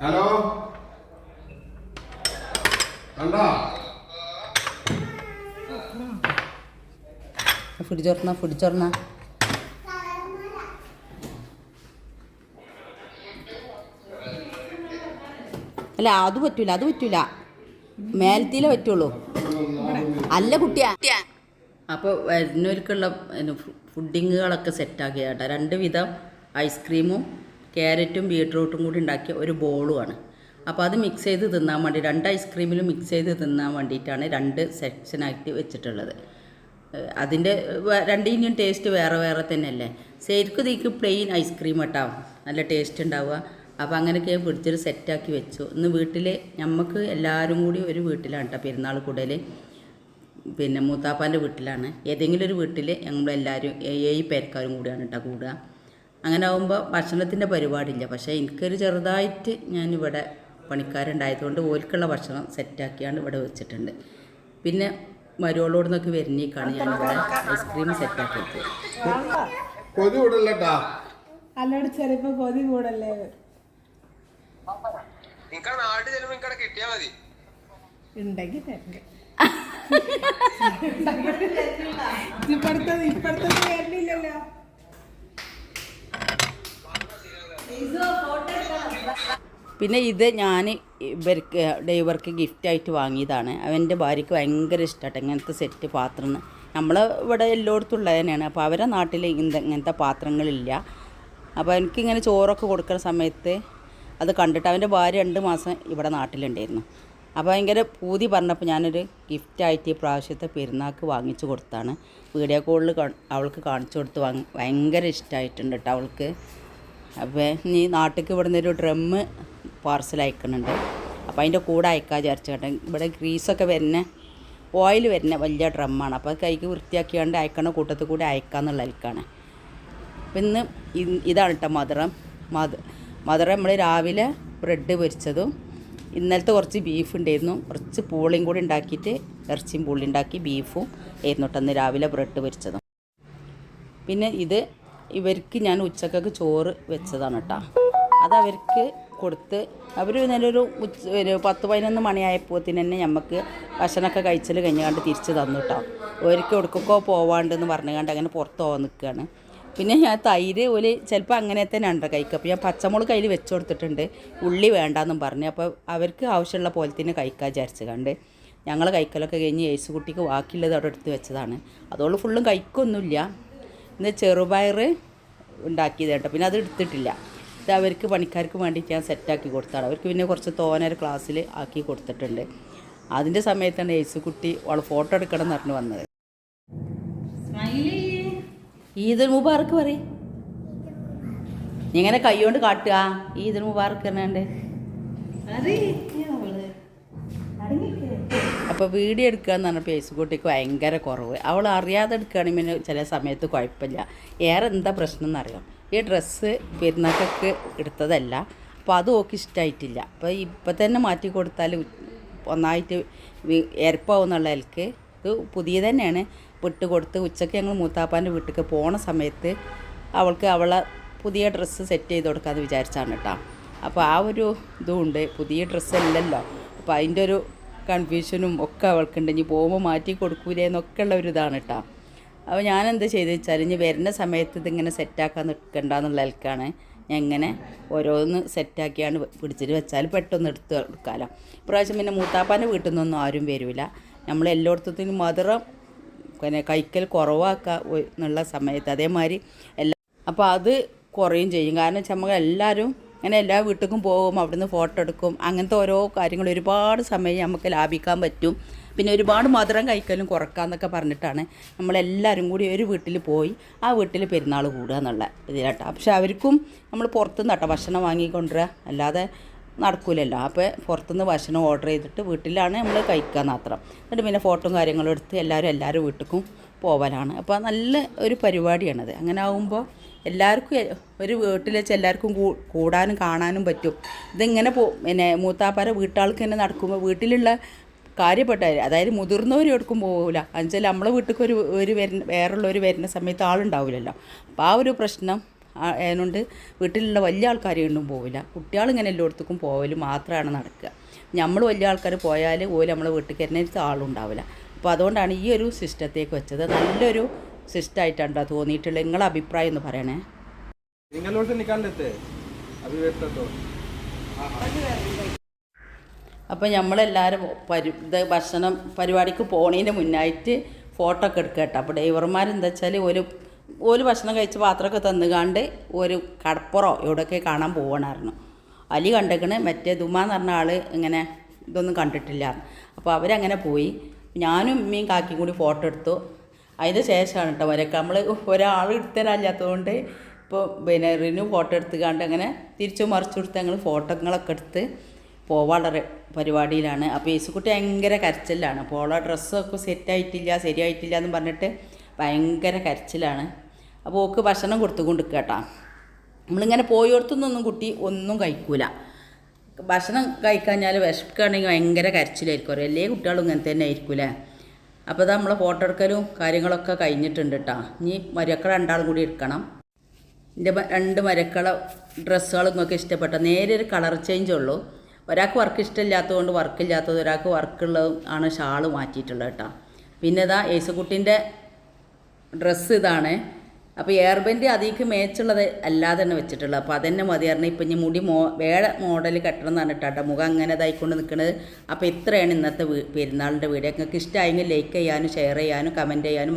Hello കണ്ടോ? Food തുറന്ന food തുറന്ന അല്ല അത് പറ്റൂല അത് പറ്റൂല. മേലത്തിലേ പറ്റുള്ളൂ. അല്ല കുട്ടിയാ. അപ്പോൾ വരുന്നവർക്കുള്ള ഫുഡിങ്ങുകളൊക്കെ സെറ്റാക്കിയാട്ടോ രണ്ട് വിധം ഐസ്ക്രീമും ക്യാരറ്റും ബീട്രൂട്ടും കൂടി ഉണ്ടാക്കിയ ഒരു ബോളുമാണ് അപ്പോൾ അത് മിക്സ് ചെയ്ത് തിന്നാൻ വേണ്ടി രണ്ട് ഐസ്ക്രീമിലും മിക്സ് ചെയ്ത് തിന്നാൻ വേണ്ടിയിട്ടാണ് രണ്ട് സെക്ഷനായിട്ട് വെച്ചിട്ടുള്ളത്. അതിന്റെ രണ്ട് രണ്ടിന്റെയും ടേസ്റ്റ് വേറെ വേറെ തന്നെയല്ലേ? ശരിക്കും ഇതിക്ക് പ്ലെയിൻ ഐസ്ക്രീം കേട്ടോ. നല്ല ടേസ്റ്റ് ഉണ്ടാവുക. അപ്പോൾ അങ്ങനെയൊക്കെ ഞാൻ പിടിച്ചൊരു സെറ്റാക്കി വെച്ചു. ഇന്ന് വീട്ടിൽ നമുക്ക് എല്ലാവരും കൂടി ഒരു വീട്ടിലാണ് കേട്ടോ പെരുന്നാൾ കൂടൽ പിന്നെ മൂത്താപ്പാന്റെ വീട്ടിലാണ്. ഏതെങ്കിലും ഒരു വീട്ടിൽ ഞങ്ങളെല്ലാവരും ഏഴ് പേർക്കാരും കൂടിയാണ് കേട്ടോ കൂടുക. അങ്ങനെ ആകുമ്പോൾ ഭക്ഷണത്തിന്റെ പരിപാടിയില്ല. പക്ഷേ എനിക്കൊരു ചെറുതായിട്ട് ഞാനിവിടെ പണിക്കാരുണ്ടായതുകൊണ്ട് ഓൽക്കുള്ള ഭക്ഷണം സെറ്റാക്കിയാണ് ഇവിടെ വെച്ചിട്ടുണ്ട്. പിന്നെ മരുവളോട് നിന്നൊക്കെ വരുന്നേക്കാണ് ഞാനിവിടെ ഐസ്ക്രീം സെറ്റാക്കി വെച്ചത് കൊതി വിടല്ലട്ടാ അല്ലോട് ചെറിയപ്പോ കൊതി കൂടല്ലേ? ഉണ്ടെങ്കിൽ തരണ്ട്. ഇപ്പടുത്തത് ഇപ്പടുത്തത് വരുന്നില്ലല്ലോ പിന്നെ ഇത് ഞാൻ ഇവർക്ക് ഡൈവർക്ക് ഗിഫ്റ്റായിട്ട് വാങ്ങിയതാണ്. അവന്റെ ഭാര്യയ്ക്ക് ഭയങ്കര ഇഷ്ടമായിട്ട് ഇങ്ങനത്തെ സെറ്റ് പാത്രം നമ്മൾ ഇവിടെ എല്ലായിടത്തും ഉള്ളത് തന്നെയാണ്. അപ്പോൾ അവരെ നാട്ടിൽ ഇങ്ങനത്തെ പാത്രങ്ങളില്ല. അപ്പോൾ എനിക്കിങ്ങനെ ചോറൊക്കെ കൊടുക്കുന്ന സമയത്ത് അത് കണ്ടിട്ട് അവന്റെ ഭാര്യ രണ്ട് മാസം ഇവിടെ നാട്ടിലുണ്ടായിരുന്നു. അപ്പോൾ ഭയങ്കര പൂതി പറഞ്ഞപ്പോൾ ഞാനൊരു ഗിഫ്റ്റായിട്ട് ഈ പ്രാവശ്യത്തെ പെരുന്നാൾക്ക് വാങ്ങിച്ചു കൊടുത്താണ്. വീഡിയോ കോളിൽ അവൾക്ക് കാണിച്ചു കൊടുത്ത് വാങ്ങി ഭയങ്കര ഇഷ്ടമായിട്ടുണ്ട് കേട്ടോ അവൾക്ക്. അപ്പോൾ നീ നാട്ടിലേക്ക് ഇവിടുന്ന് ഒരു ഡ്രമ്മ് പാർസൽ അയക്കുന്നുണ്ട്. അപ്പോൾ അതിന്റെ കൂടെ അയക്കാൻ വിചാരിച്ചു ഇവിടെ ഗ്രീസൊക്കെ വരുന്ന ഓയിൽ വരുന്ന വലിയ ഡ്രമ്മാണ് അപ്പോൾ അത് കൈക്ക് വൃത്തിയാക്കിയാണ്ട് അയക്കണ കൂട്ടത്തിൽ കൂടി അയക്കാന്നുള്ള അയക്കാണ് അപ്പം ഇന്ന് ഇതാണ് കേട്ടോ മധുരം. മധു മധുരം നമ്മൾ രാവിലെ ബ്രെഡ് പൊരിച്ചതും ഇന്നലത്തെ കുറച്ച് ബീഫ് ഉണ്ടായിരുന്നു. കുറച്ച് പൂളിയും കൂടി ഉണ്ടാക്കിയിട്ട് ഇറച്ചിയും പൂളി ഉണ്ടാക്കി ബീഫും ആയിരുന്നു കേട്ടോ രാവിലെ ബ്രെഡ് പൊരിച്ചതും. പിന്നെ ഇത് ഇവർക്ക് ഞാൻ ഉച്ചക്കൊക്കെ ചോറ് വെച്ചതാണ് കേട്ടോ അത് അവർക്ക് കൊടുത്ത് അവർ നല്ലൊരു ഉച്ച ഒരു പത്ത് പതിനൊന്ന് മണിയായപ്പോത്തിന് തന്നെ നമുക്ക് ഭക്ഷണമൊക്കെ കഴിച്ചൽ കഴിഞ്ഞാണ്ട് തിരിച്ച് തന്നു കേട്ടോ ഒരിക്കൽ എവിടേക്കൊക്കെ പോവാണ്ടെന്ന് പറഞ്ഞുകൊണ്ട് അങ്ങനെ പുറത്ത് പോകാൻ നിൽക്കുകയാണ് പിന്നെ ഞാൻ തൈര് ഒരു ചിലപ്പോൾ അങ്ങനെ തന്നെ ഉണ്ട് കഴിക്കുക അപ്പോൾ ഞാൻ പച്ചമുളക് കയ്യിൽ വെച്ച് കൊടുത്തിട്ടുണ്ട്. ഉള്ളി വേണ്ടാന്നും പറഞ്ഞു. അപ്പോൾ അവർക്ക് ആവശ്യമുള്ള പോലെ തന്നെ കഴിക്കാൻ വിചാരിച്ചു കണ്ട് ഞങ്ങൾ കഴിക്കലൊക്കെ കഴിഞ്ഞ് യേശുകുട്ടിക്ക് ബാക്കിയുള്ളത് അവിടെ എടുത്ത് വെച്ചതാണ്. അതുകൊണ്ട് ഫുള്ളും കഴിക്കൊന്നുമില്ല. ഇന്ന് ചെറുപയർ ഉണ്ടാക്കിയത് കേട്ടോ പിന്നെ അത് എടുത്തിട്ടില്ല. ഇത് അവർക്ക് പണിക്കാർക്ക് വേണ്ടിയിട്ട് ഞാൻ സെറ്റാക്കി കൊടുത്താണ്. അവർക്ക് പിന്നെ കുറച്ച് തോനൊരു ക്ലാസ്സിൽ ആക്കി കൊടുത്തിട്ടുണ്ട്. അതിന്റെ സമയത്താണ് യേസുക്കുട്ടി അവൾ ഫോട്ടോ എടുക്കണം എന്ന് പറഞ്ഞ് വന്നത്. ഈദ് മുബാർക്ക് പറയും. ഇങ്ങനെ കൈകൊണ്ട് കാട്ടുക. ഈദ് മുബാർക്ക് എന്നാണ്ട് അപ്പോൾ വീഡിയോ എടുക്കുക എന്ന് പറഞ്ഞപ്പോൾ യേസുക്കുട്ടിക്ക് ഭയങ്കര കുറവ്. അവൾ അറിയാതെ എടുക്കുകയാണെങ്കിൽ ചില സമയത്ത് കുഴപ്പമില്ല. ഏറെ എന്താ പ്രശ്നം എന്നറിയാം? ഈ ഡ്രസ്സ് പെരുന്നാക്കൊക്കെ എടുത്തതല്ല. അപ്പോൾ അത് ഓക്ക് ഇഷ്ടമായിട്ടില്ല അപ്പോൾ ഇപ്പം തന്നെ മാറ്റി കൊടുത്താൽ ഒന്നായിട്ട് എരപ്പാവുന്നുള്ള എൽക്ക് ഇത് പുതിയ തന്നെയാണ്. വിട്ട് കൊടുത്ത് ഉച്ചയ്ക്ക് ഞങ്ങൾ മൂത്താപ്പാന്റെ വീട്ടിലേക്ക് പോണ സമയത്ത് അവൾക്ക് അവളെ പുതിയ ഡ്രസ്സ് സെറ്റ് ചെയ്ത് കൊടുക്കാമെന്ന് വിചാരിച്ചാണ് കേട്ടോ അപ്പോൾ ആ ഒരു ഇതുമുണ്ട് പുതിയ ഡ്രസ്സ് അല്ലല്ലോ. അപ്പോൾ അതിന്റെ ഒരു കൺഫ്യൂഷനും ഒക്കെ അവൾക്കുണ്ട്. ഇനി പോകുമ്പോൾ മാറ്റി കൊടുക്കൂലേ എന്നൊക്കെ ഉള്ള ഒരു ഇതാണ് കേട്ടോ അപ്പോൾ ഞാൻ എന്താ ചെയ്തു വെച്ചാൽ ഇനി വരുന്ന സമയത്ത് ഇതിങ്ങനെ സെറ്റാക്കാൻ നിൽക്കണ്ടെന്നുള്ള നിലക്കാണ് ഞാൻ ഇങ്ങനെ ഓരോന്ന് സെറ്റാക്കിയാണ് പിടിച്ചിട്ട് വെച്ചാൽ പെട്ടെന്ന് എടുത്ത് എടുക്കാമല്ലോ ഇപ്രാവശ്യം പിന്നെ മൂത്താപ്പാന്റെ വീട്ടിൽ നിന്നൊന്നും ആരും വരില്ല നമ്മൾ എല്ലായിടത്തും മധുരം പിന്നെ കൈക്കൽ കുറവാക്കുക എന്നുള്ള സമയത്ത് അതേമാതിരി എല്ലാ അപ്പോൾ അത് കുറയും ചെയ്യും. കാരണം നമ്മൾ എല്ലാവരും ഇങ്ങനെ എല്ലാ വീട്ടിലും പോകും അവിടുന്ന് ഫോട്ടോ എടുക്കും. അങ്ങനത്തെ ഓരോ കാര്യങ്ങൾ ഒരുപാട് സമയം നമുക്ക് ലാഭിക്കാൻ പറ്റും. പിന്നെ ഒരുപാട് മധുരം കഴിക്കലും കുറക്കാമെന്നൊക്കെ പറഞ്ഞിട്ടാണ് നമ്മളെല്ലാവരും കൂടി ഒരു വീട്ടിൽ പോയി ആ വീട്ടിൽ പെരുന്നാൾ കൂടുക എന്നുള്ള ഇതിലാട്ടോ പക്ഷെ അവർക്കും നമ്മൾ പുറത്തുനിന്ന് കേട്ടോ ഭക്ഷണം വാങ്ങിക്കൊണ്ടുവരിക. അല്ലാതെ നടക്കൂലല്ലോ. അപ്പോൾ പുറത്തുനിന്ന് ഭക്ഷണം ഓർഡർ ചെയ്തിട്ട് വീട്ടിലാണ് നമ്മൾ കഴിക്കുക മാത്രം. എന്നിട്ട് പിന്നെ ഫോട്ടോയും കാര്യങ്ങളും എടുത്ത് എല്ലാവരും എല്ലാവരും വീട്ടിലും പോവലാണ്. അപ്പോൾ നല്ല ഒരു പരിപാടിയാണത്. അങ്ങനെ ആകുമ്പോൾ എല്ലാവർക്കും ഒരു വീട്ടിൽ വെച്ച് എല്ലാവർക്കും കൂടാനും കാണാനും പറ്റും. ഇതിങ്ങനെ പോ പിന്നെ മൂത്താപ്പാര വീട്ടാൾക്ക് തന്നെ നടക്കുമ്പോൾ വീട്ടിലുള്ള കാര്യപ്പെട്ട അതായത് മുതിർന്നവർ എടുക്കും പോകില്ല എന്നുവെച്ചാൽ നമ്മളെ വീട്ടിൽ ഒരു ഒരു വരുന്ന വേറുള്ളവർ വരുന്ന സമയത്ത് ആളുണ്ടാവില്ലല്ലോ അപ്പോൾ ആ ഒരു പ്രശ്നം അതുകൊണ്ട് വീട്ടിലുള്ള വലിയ ആൾക്കാരെയൊന്നും പോവില്ല. കുട്ടികളിങ്ങനെ എല്ലായിടത്തേക്കും പോവൽ മാത്രമാണ് നടക്കുക. നമ്മൾ വലിയ ആൾക്കാർ പോയാൽ പോലും നമ്മളെ വീട്ടിൽ കയറുന്ന ആളുണ്ടാവില്ല. അപ്പോൾ അതുകൊണ്ടാണ് ഈ ഒരു സിസ്റ്റത്തേക്ക് വെച്ചത്. നല്ലൊരു സിസ്റ്റമായിട്ടാണ്ടോ തോന്നിയിട്ടുള്ളത്. നിങ്ങളുടെ അഭിപ്രായം എന്ന് പറയണേ. നിങ്ങളോട്ട് നിൽക്കാൻ അഭിവ്യക്തത്തോ അപ്പോൾ നമ്മളെല്ലാവരും പരി ഇത് ഭക്ഷണം പരിപാടിക്ക് പോണതിന്റെ മുന്നായിട്ട് ഫോട്ടോ ഒക്കെ എടുക്കുക കേട്ടോ അപ്പോൾ ഡ്രൈവർമാരെന്താ വെച്ചാൽ ഒരു ഒരു ഭക്ഷണം കഴിച്ച് പാത്രമൊക്കെ തന്നുകാണ്ട് ഒരു കടപ്പുറോ എവിടെയൊക്കെ കാണാൻ പോകണമായിരുന്നു അലി കണ്ടേക്കണ് മറ്റേ ദുമ എന്ന് പറഞ്ഞ ആൾ ഇങ്ങനെ ഇതൊന്നും കണ്ടിട്ടില്ല. അപ്പോൾ അവരങ്ങനെ പോയി. ഞാനും ഉമ്മയും കാക്കിയും കൂടി ഫോട്ടോ എടുത്തു. അതിന് ശേഷമാണ് കേട്ടോ വരക്ക. നമ്മൾ ഒരാൾ എടുത്തരാല്ലാത്തതുകൊണ്ട് ഇപ്പോൾ പിന്നെ റിനു ഫോട്ടോ എടുത്തുകാണ്ട് അങ്ങനെ തിരിച്ചു മറിച്ചു കൊടുത്ത് ഞങ്ങൾ ഫോട്ടോകളൊക്കെ എടുത്ത് പോവാനുള്ള പരിപാടിയിലാണ്. അപ്പോൾ യേസുക്കുട്ടി ഭയങ്കര കരച്ചിലാണ്. ഓളെ ഡ്രസ്സൊക്കെ സെറ്റായിട്ടില്ല ശരിയായിട്ടില്ല എന്ന് പറഞ്ഞിട്ട് ഭയങ്കര കരച്ചിലാണ്. അപ്പോൾ ഓക്ക് ഭക്ഷണം കൊടുത്തുകൊണ്ട് കേട്ടോ നമ്മളിങ്ങനെ പോയോടത്തുനിന്നൊന്നും കുട്ടി ഒന്നും കഴിക്കൂല. ഭക്ഷണം കഴിക്കാഞ്ഞാൽ വിശക്കുകയാണെങ്കിൽ ഭയങ്കര കരച്ചിലായിരിക്കും. അറിയാം? എല്ലാ കുട്ടികളും ഇങ്ങനെ തന്നെ ആയിരിക്കൂലേ? അപ്പോൾ അത് നമ്മളെ ഫോട്ടോ എടുക്കലും കാര്യങ്ങളൊക്കെ കഴിഞ്ഞിട്ടുണ്ട് കേട്ടോ ഇനി മരക്കൾ രണ്ടാളും കൂടി എടുക്കണം. എന്റെ രണ്ട് മരക്കള ഡ്രസ്സുകൾ നിങ്ങൾക്ക് ഇഷ്ടപ്പെട്ട നേരെ ഒരു കളർ ചേഞ്ച് ഉള്ളൂ. ഒരാൾക്ക് വർക്ക് ഇഷ്ടമില്ലാത്തതുകൊണ്ട് വർക്കില്ലാത്തത് ഒരാൾക്ക് വർക്കുള്ളതും ആണ് ഷാൾ മാറ്റിയിട്ടുള്ളത് കേട്ടോ പിന്നെ ഇതാ യേശുക്കുട്ടിന്റെ ഡ്രസ്സ് ഇതാണ്. അപ്പോൾ എയർബെൻഡ് അതിക്ക് മേച്ചുള്ളത് അല്ലാതെ തന്നെ വെച്ചിട്ടുള്ളത് അപ്പോൾ അതന്നെ മതി. കാരണം ഇപ്പം ഇനി മുടി മോ വേറെ മോഡൽ കെട്ടണം എന്ന് പറഞ്ഞിട്ടാട്ടോ മുഖം അങ്ങനെ ഇതായിക്കൊണ്ട് നിൽക്കുന്നത് അപ്പോൾ ഇത്രയാണ് ഇന്നത്തെ പെരുന്നാളിന്റെ വീഡിയോ. നിങ്ങൾക്ക് ഇഷ്ടമായെങ്കിൽ ലൈക്ക് ചെയ്യാനും ഷെയർ ചെയ്യാനും കമന്റ് ചെയ്യാനും